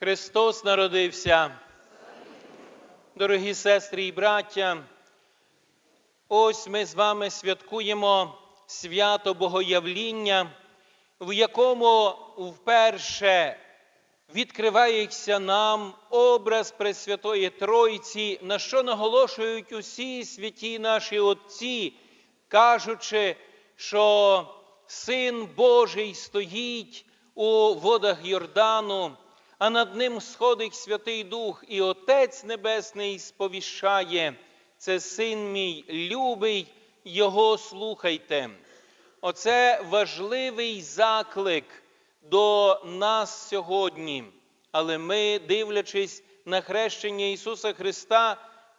Христос народився. Дорогі сестри і браття, ось ми з вами святкуємо свято Богоявління, в якому вперше відкривається нам образ Пресвятої Тройці, на що наголошують усі святі наші Отці, кажучи, що Син Божий стоїть у водах Йордану, а над ним сходить Святий Дух, і Отець Небесний сповіщає, це син мій любий, Його слухайте. Оце важливий заклик до нас сьогодні. Але ми, дивлячись на хрещення Ісуса Христа,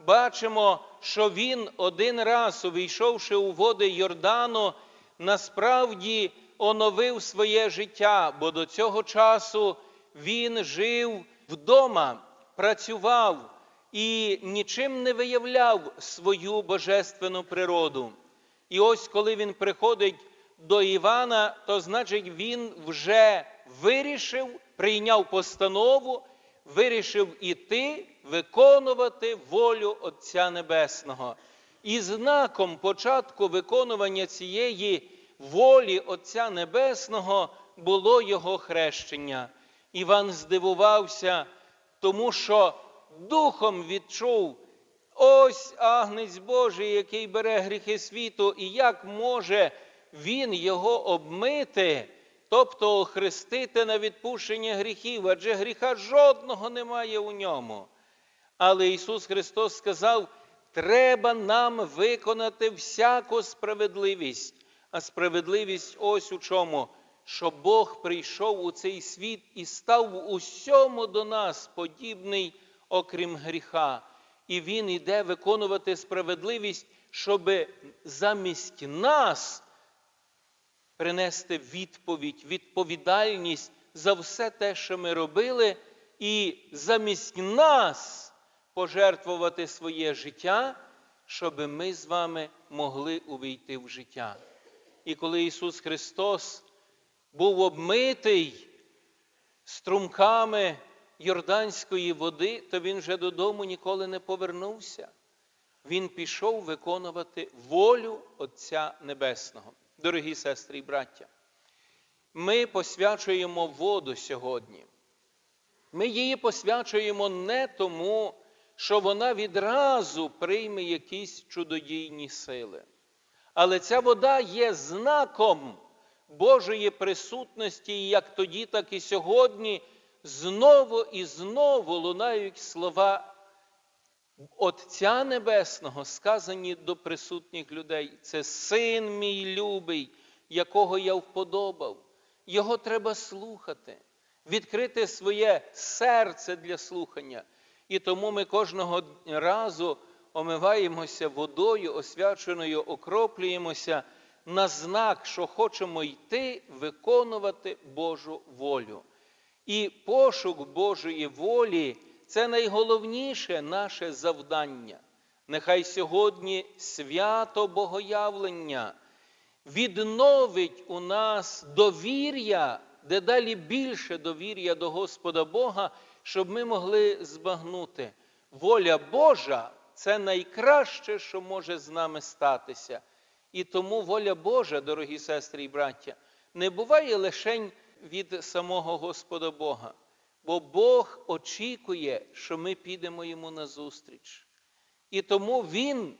бачимо, що Він один раз, увійшовши у води Йордану, насправді оновив своє життя, бо до цього часу він жив вдома, працював і нічим не виявляв свою божественну природу. І ось коли він приходить до Івана, то значить він вже вирішив, прийняв постанову, вирішив іти, виконувати волю Отця Небесного. І знаком початку виконування цієї волі Отця Небесного було його хрещення. Іван здивувався, тому що духом відчув ось агнець Божий, який бере гріхи світу, і як може він його обмити, тобто охрестити на відпущення гріхів, адже гріха жодного немає у ньому. Але Ісус Христос сказав, треба нам виконати всяку справедливість. А справедливість ось у чому, що Бог прийшов у цей світ і став в усьому до нас подібний, окрім гріха. І Він іде виконувати справедливість, щоб замість нас принести відповідь, відповідальність за все те, що ми робили, і замість нас пожертвувати своє життя, щоб ми з вами могли увійти в життя. І коли Ісус Христос був обмитий струмками Йорданської води, то Він вже додому ніколи не повернувся. Він пішов виконувати волю Отця Небесного. Дорогі сестри і браття, ми посвячуємо воду сьогодні. Ми її посвячуємо не тому, що вона відразу прийме якісь чудодійні сили. Але ця вода є знаком Божої присутності, як тоді, так і сьогодні знову і знову лунають слова Отця Небесного, сказані до присутніх людей. Це син мій любий, якого я вподобав. Його треба слухати, відкрити своє серце для слухання. І тому ми кожного разу омиваємося водою, освяченою, окроплюємося на знак, що хочемо йти виконувати Божу волю. І пошук Божої волі це найголовніше наше завдання. Нехай сьогодні свято Богоявлення відновить у нас довір'я, дедалі більше довір'я до Господа Бога, щоб ми могли збагнути. Воля Божа це найкраще, що може з нами статися. І тому воля Божа, дорогі сестри і браття, не буває лише від самого Господа Бога. Бо Бог очікує, що ми підемо йому назустріч. І тому Він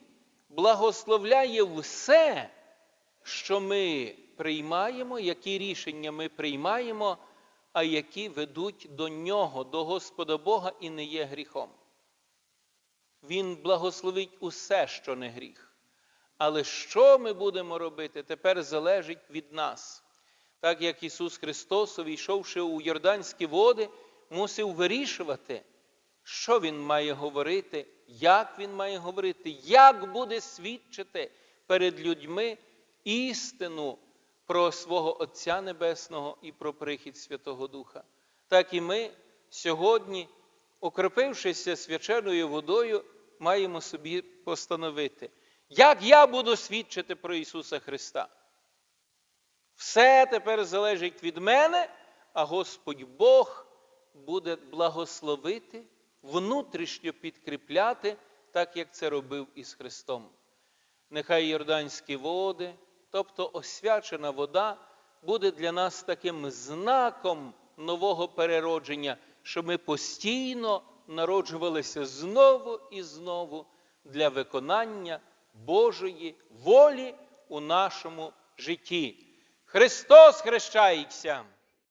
благословляє все, що ми приймаємо, які рішення ми приймаємо, а які ведуть до Нього, до Господа Бога і не є гріхом. Він благословить усе, що не гріх. Але що ми будемо робити, тепер залежить від нас. Так як Ісус Христос, увійшовши у Йорданські води, мусив вирішувати, що Він має говорити, як Він має говорити, як буде свідчити перед людьми істину про свого Отця Небесного і про прихід Святого Духа. Так і ми сьогодні, окропившися свяченою водою, маємо собі постановити, як я буду свідчити про Ісуса Христа. Все тепер залежить від мене, а Господь Бог буде благословити, внутрішньо підкріпляти, так як це робив із Христом. Нехай Йорданські води, тобто освячена вода, буде для нас таким знаком нового переродження, що ми постійно народжувалися знову і знову для виконання Божої волі у нашому житті. Христос хрещається!